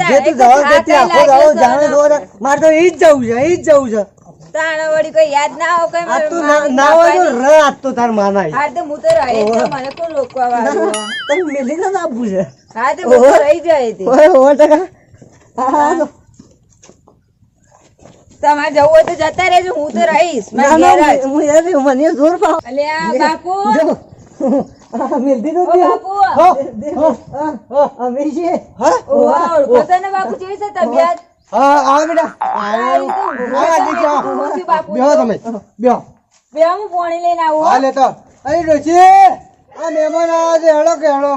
જે તું જવાબ દેતી આખો દાડો જાણે ને. જોવા દે. મારે તો ઈ જ જવું છે ઈ જ જવું છે તાણા વળી કોઈ યાદ ના આવ કોઈ આ તું ના હોય તો બાપાની. ર આજ તો તાર માના હા તો હું તો રહી છું, મને કોણ રોકવા વાળું તમે મેલી ના આપું છે હા તો હું રહી જાય તે ઓય ઓય ટકા હા તમારે જવું હોય તો જતા રહેજો હું તો રહીશ મને જોર પાવ અલ્યા બાપુ મેલડી તો બાપુ અમે છે. હા? ઓવા, ને બાપુ કેવી છે તબિયત હા આવો બેટા. બાપુ. બેહો તમે બેહો. બે પાણી લઈને આવું હા. લેતો અરે ડોશી આ મહેમાન આવ્યા છે હેડો કે હેડો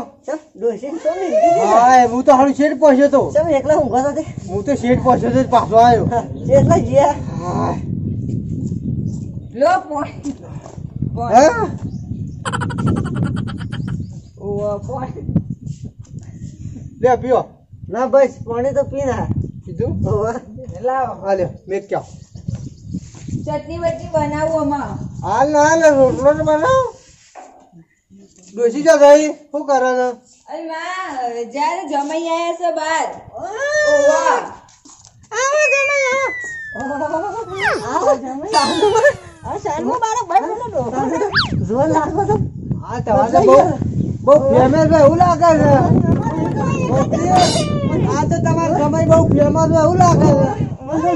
હા હું તો હારું શેઠ પહોંચ્યો તો. એકલા ઊંઘો તો હું તો શેઠ પહોંચ્યો તો પાછો આવ્યો એટલા ગયા. લો પાણી. પાણી. હા? ઓવા, પાણી. લે પીઓ. ના બસ પાણી તો પી ના. કીધું? લાવો. મેં ક્યાં. ચટણી બટની બનાવું આમાં. હાલ ના હાલ રોટલો જ બનાવ. ડોસી જા થઈ શું કરે છે? અરે વાહ જ્યારે જમાઈ આયા છે બાર. ઓવા. જો લાગો તો હા તમારે બહુ બહુ ફેમસ છે એવું લાગે છે. આ તો તમારો સમય બહુ ફેમસ છે એવું લાગે છે. મને.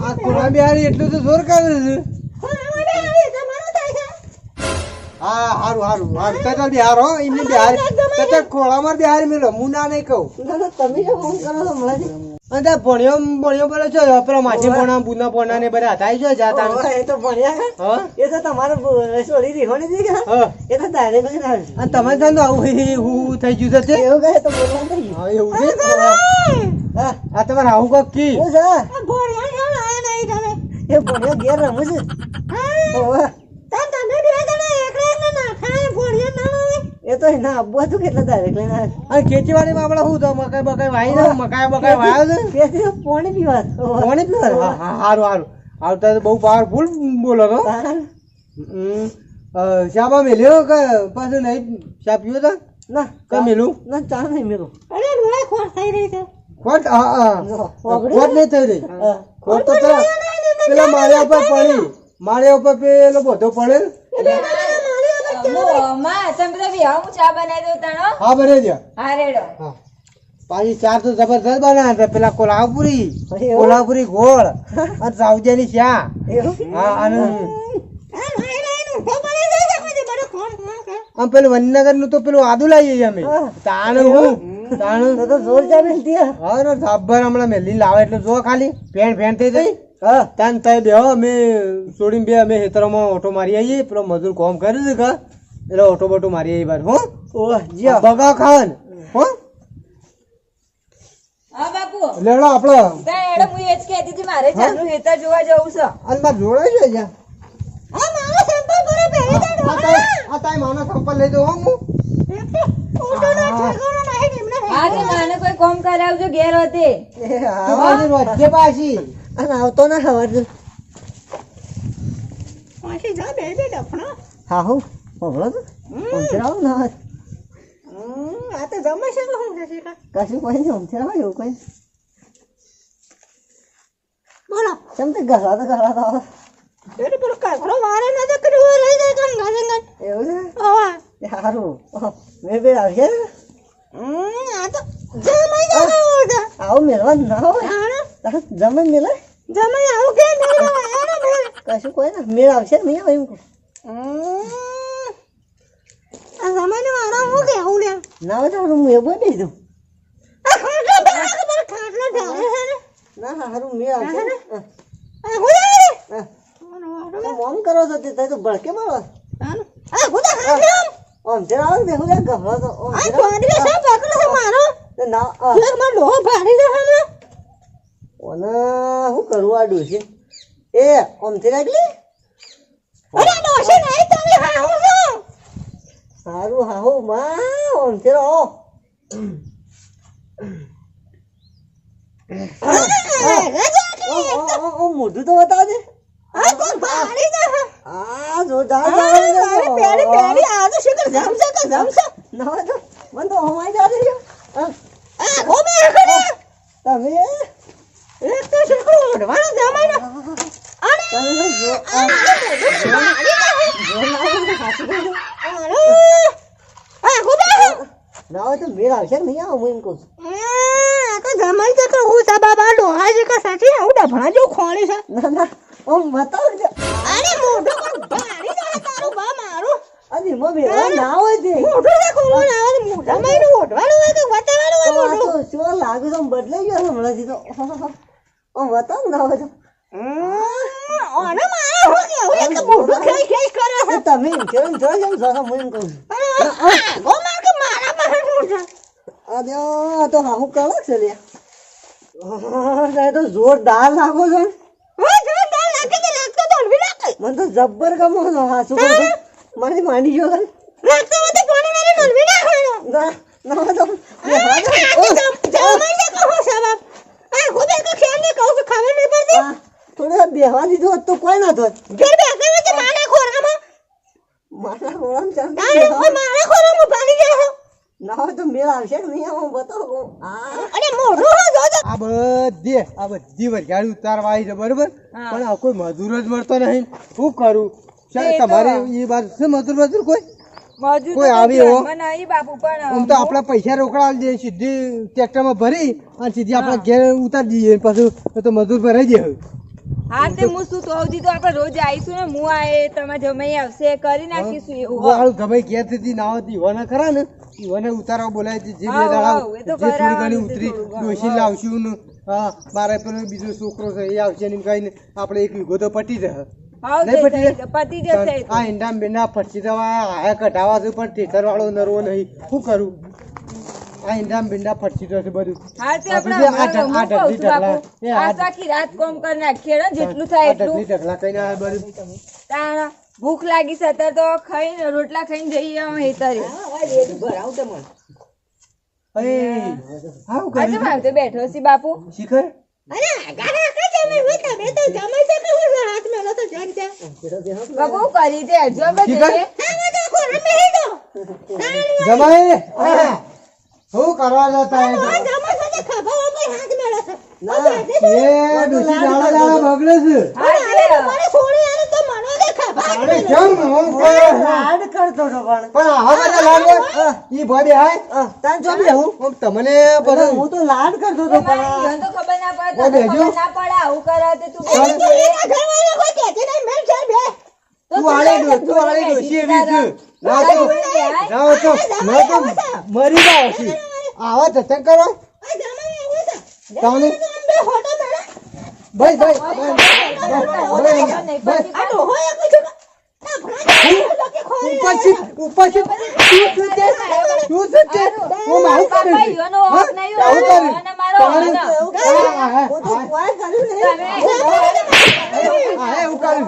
આ કુણા બિહારી એટલું તો જોર કરે છે. હા હારું હારું હારું. તને બિહાર હો એમની બિહાર તને ખોળામાં બિહાર મેળો હું ના નહીં કહું. તમે ફોન કરો છો અને ભણ્યો ભણ્યો બોલે છો? પેલા માછી ભણા બુના ભણા ને બધા હતા છો જાતા એ તો ભણ્યા એ તો તમારે છોડી રીહોણી હતી કે એ તો તારે જ આવે અને તમે તો આવું હી હું થઈ ગયું છે એવું કહે તો બોલવા નહીં હા એવું છે? આ તમારે આવું કોક કી? શું છે? એ ભણ્યો ઘેર રમું છે. ઓવે. તો એના આબુ હતું કેટલા તારીખ લઈને છે. અને ખેતીવાડીમાં આપણે શું તો મકાઈ બકાઈ વાઈ દો મકાઈ બકાઈ વાયો છે તેથી પાણી પીવા ઓવે. પીવા હા હારું હારું. હારું તો બહુ પાવરફુલ બોલો તો. શામાં મેલ્યો કે પાછું નહીં? શા પીવો તો? ના કઈ મેલું? ના ચા નહીં મેલો. ખોટ? હા હા. ખોટ નહીં થઈ રહી. ખોટ તો પેલા માર્યા ઉપર પડી. માર્યા ઉપર પેલો બધો બી હું બને રેડો. પાછી ચાર તો જબરદસ્ત બનાવે છે. પેલા કોલ્હાપુરી? કોલ્હાપુરી ગોળ અને સાઉજાની ચા હા અને આમ પેલું વનનગરનું તો પેલું આદુ લાવીએ અમે. તાણ હું તાણ. તો તો મેલતી હા ને સાબર હમણાં મેલી લાવે એટલે જો ખાલી. ફેણ ફેણ થઈ જઈ હા. તાન તય બેહો અમે છોડીને બે અમે ખેતરોમાં ઓટો મારી આવીએ. પેલો મજૂર કોમ કર્યું છે કે એટલે ઓટો બોટો મારી એ વાર હો? બગા ખાન હો? હા બાપુ. લેડો આપણો હું એ જ કહેતી હતી મારે હેતર જોવા જવું છે. અને છે આ આ તાય માનો સંપલ લઈ દો હું માને કોઈ કોમ કરાવજો ઘેર હોતે. એ હા. તમારી પાછી. અને આવતો ના ખબર હા હું. હોભળો તો આવો ને હવે. કશું કોઈ નહીં આવો એવું કોઈ બોલો. કેમ તે ઘરા તો ઘરા તો આવો. એવું છે? સારું મેં બે આવશે આવું મેળવા ના હોય? તારે જમે મેળે? કશું કોઈ ના મેળ આવશે નહીં આવે એમ કહું. ના હોય તો હારું મેં બોલી દઉં ના હારું મેળ આવશે ને હા. હા. તો મોમ કરો છો તે તો ભડકે મારો? ઓમ તે આવો ને હું ગભરો તો ઓમ તે આવો. તે ના આ. ઓને શું કરવું આ ડોશી? એ ઓમ તે રાખલી સારું હાહુ માં ઓમ તે રહો ઓમ મોઢું તો બતાવજે આ જો જા જા ના હોય તો મને તો હમાઈ જા હા. આ ગોમે આખરે તમે એક તો છોકરો ઓઢવાનો જમાઈ ના અને તમે તો જો આ તો હાચું કહી દો. આ ગોબા ના હોય તો મેળ આવશે કે નહીં આવું હું એમ કહું છું. તો જમાઈ તો તો હું સા બાબા ડોહા છે કે સાચી હું ડભણા જો ખોણી છે. ના ના આમ બતાવજો અરે મોઢો પણ ભારી જાય તારું બા મારું. અને એમાં મેળા ના હોય તે. મોઢો ને ખોલો ના આવે મોઢા માં ઓઢવાનું હોય કે વટાવાનું હોય મોઢું તો શું લાગે તો બદલાઈ ગયો હમણાં હમણાંથી તો. આમ બતાવ ના હોય તો. ઓને મારા હું કે હું એક મોઢું ખેઈ ખેઈ કરે તમે કેમ જોઈ જેમ સાસા હું એમ કહું ગો માર આ આ તો હામું કડક છે લે આ તો જોરદાર લાગો છો મને તો જબ્બર ગમો છો હા શું મને માંડી ગયો ના ના તો બે સાહેબ. થોડી બેહવા દીધું તો કોઈ ના થોત ઘેર બેસે તો મારા ખોરામાં. મારા ગોળામાં ચાલ મારા ખોરામાં ના તો મેળ આવશે કે બતાવો આ મોઢું હો આ બધી આ બધી વરિયાળી ઉતારવા આવી છે બરોબર? પણ આ કોઈ મજૂર જ મળતો નહીં. શું કરું? તમારે એ બાજુ છે મજૂર મજૂર કોઈ? મજૂર કોઈ આવી હો બાપુ પણ આમ તો આપણા પૈસા રોકડા દઈએ સીધી ટ્રેક્ટરમાં ભરી અને સીધી આપણા ઘેર ઉતારી દઈએ પછી તો મજૂર ભરાઈ દે હવે. હા તે હું શું તો હજી તો આપણે રોજ આવીશું ને. હું આએ તમે જમાઈ આવશે કરી નાખીશું એવું હો. વાળું ગમે ઘેરથી ના હોતી ઈવાના ખરા ને. ઈવાને ઉતારવા બોલાય છે જે બે દાડા હાવ, એ તો જે થોડી ઘણી ઉતરી ડોશી લાવશું ને. હા મારે પેલો બીજો છોકરો છે એ આવશે ને કહીને આપણે એક વીઘો તો પટી જશે. થઈ જશે. આ ઈંડા આયા કઢાવા છે પણ ટેટર વાળો નરવો નહીં. શું કરું? આ ઈંડા બેંડા ફરસી જશે બધું. હા તે આપણે આ ઢગલી આ આખી રાત કોમ કરી નાખીએ ને જેટલું થાય એટલું. ઢગલી ઢગલા કહીને આ બધું. તાણ ભૂખ લાગી છે અત્યારે તો ખાઈને રોટલા ખાઈને જઈએ અમે હેતરે. અરે આવું આજે કર્યું બેઠો છે બાપુ. શિખર? અરે ગાડા બાપુ કરી દે જો બધે શિખર? શું કરવા જતા તમને હું તો લાડ કરતો હતો તો ખબર ના પડે ઓ તને બેજો. ખબર ના પડે આવું કરે તે તું ચાલ. ઘરવાળા કોઈ કહેતી નહીં મેલ ચાલ બે તું આડે તું આલે ડોશી એવી છે. ના તો ના તો ના તો મરી જાવ છે આવા જતન કરો તાને ભાઈ ભાઈ ઉપરથી ઉપરથી તું શું છે તું શું છે હું મારું કરું છું. કરું. અને મારો તાણે- હક. હા, હા, હું તો હા. કોઈ કર્યું નહીં. હા, એવું કરું.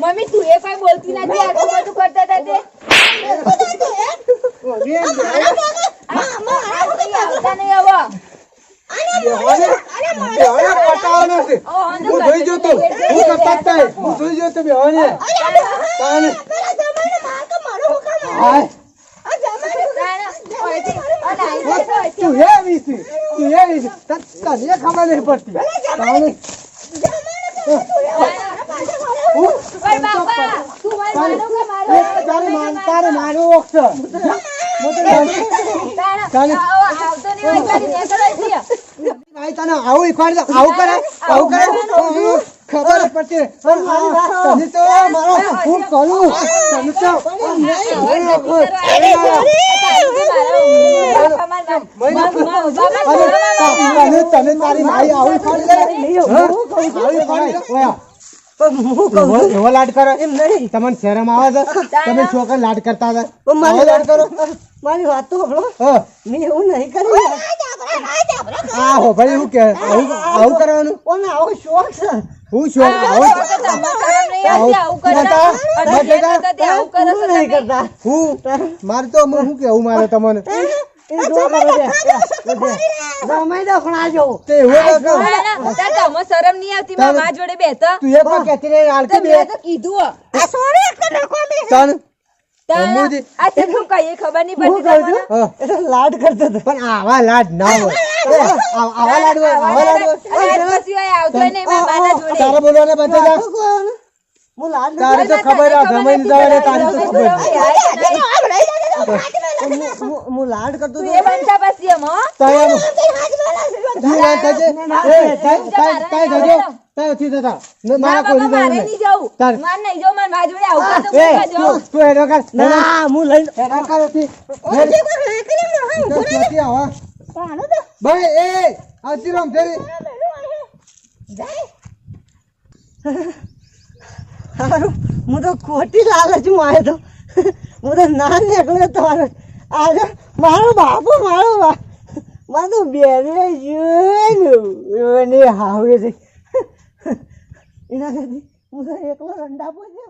મમ્મી તું એ કઈ બોલતી નથી આ તો બધું કરતા હતા તે આ કઈ આવતા નહીં હવે બેહોને બેહોને પટાવાનો છે. હું જોઈ જતો હું કરતા. હું જોઈ બે હવે હાય તું હે છે તું હે છે તને તને ખબર નહીં પડતી તાણે હું પણ બાપા તું મારી માનો કે મારો એ તારે માન તારે મારો ઓખ આવો આવું કરે આવું કરે ખબર પડતી નહીં. તો મારો હું કરું તને તો અને તને તને તારી માઈ આવું ઈખવાડ દે. આવું કહું એવો લાડ કરો? એમ નહીં. તમને શરમ આવે છે? તમે છોકરા લાડ કરતા હતા? મારી લાડ કરો. મારી વાત તો સાંભળો મેં એવું નહીં કર્યું. આ હો ભાઈ એવું કે આવું આવું કરવાનું? પણ આવો શોખ છે. હું શું આવું હું નહીં કરતા. હું મારે તો હું શું કેવું મારે તમને? લાડ કરતો હતો. પણ આવા લાડ ના હોય. આવા લાડ આવા લાડ હોય. તારા બોલવાના બધા તારી તો ખબર ગમે જવાને તારી તો ખબર હું લાડ કરતો એ બનતા પછી ભાઈ સારું હું તો ખોટી લાલચમાં આવ્યો તો. હું તો ના નીકળ્યો તમારો. આજે મારો બાપો, મારો બાપ મારું તો બેને જોઈને હાવે છે એના હું તો એકલો રંડાપો છે